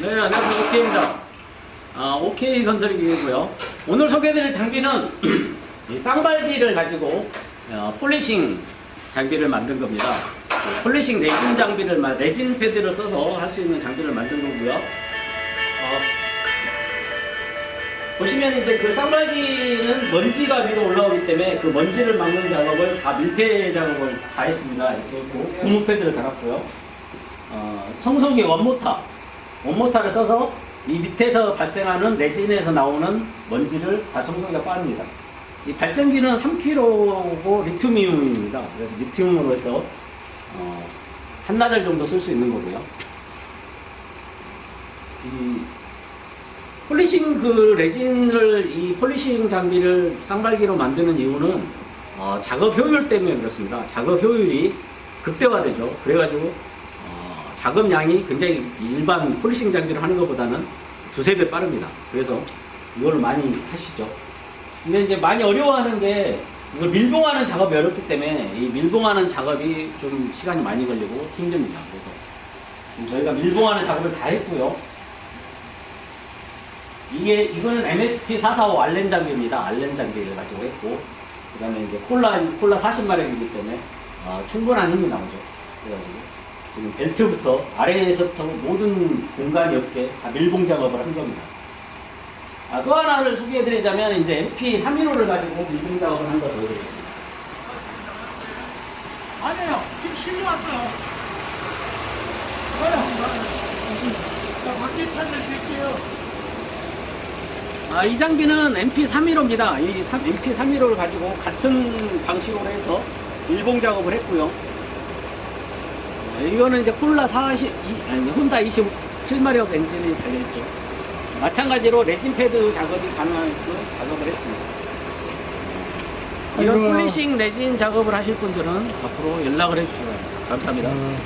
오케이입니다. 아, 오케이 건설기고요. 오늘 소개해드릴 장비는 이 쌍발기를 가지고 어, 폴리싱 장비를 만든 겁니다. 그 폴리싱 레진 장비를 마- 레진 패드를 써서 할 수 있는 장비를 만든 거고요. 어, 보시면 이제 그 쌍발기는 먼지가 위로 올라오기 때문에 그 먼지를 막는 작업을 다 밀폐 작업을 다 했습니다. 이렇게 고무 패드를 달았고요. 어, 청소기 원모타, 원모타를 써서 이 밑에서 발생하는 레진에서 나오는 먼지를 다 청소기가 빠릅니다. 이 발전기는 3kg고 리튬이온입니다. 그래서 리튬으로 해서 어, 한나절 정도 쓸 수 있는 거고요. 이 폴리싱 그 레진을 이 폴리싱 장비를 쌍발기로 만드는 이유는 어, 작업 효율 때문에 그렇습니다. 작업 효율이 극대화되죠. 그래가지고 어, 작업량이 굉장히 일반 폴리싱 장비를 하는 것보다는 두세 배 빠릅니다. 그래서 이걸 많이 하시죠. 근데 이제 많이 어려워하는 게 이걸 밀봉하는 작업이 어렵기 때문에 이 밀봉하는 작업이 좀 시간이 많이 걸리고 힘듭니다. 그래서 지금 저희가 밀봉하는 작업을 다 했고요. 이게 이거는 MSP 445 알렌 장비입니다. 알렌 장비를 가지고 했고 그다음에 이제 콜라 콜라 40마력이기 때문에 어, 충분한 힘이 나오죠. 그래가지고 지금 벨트부터 아래에서부터 모든 공간이 없게 다 밀봉 작업을 한 겁니다. 아, 또 하나를 소개해드리자면 이제 MP 315를 가지고 밀봉 작업을 한 거 보여드리겠습니다. 아니에요. 지금 실려 왔어요. 나 밖에 찾아드릴게요. 아, 이 장비는 MP315입니다. 이 MP315를 가지고 같은 방식으로 해서 밀봉 작업을 했고요. 어, 이거는 이제 콜라 40, 이- 아니, 혼다 27마력 엔진이 달려있죠. 마찬가지로 레진 패드 작업이 가능한 그 작업을 했습니다. 이런. 폴리싱 레진 작업을 하실 분들은 앞으로 연락을 바랍니다. 감사합니다. 어,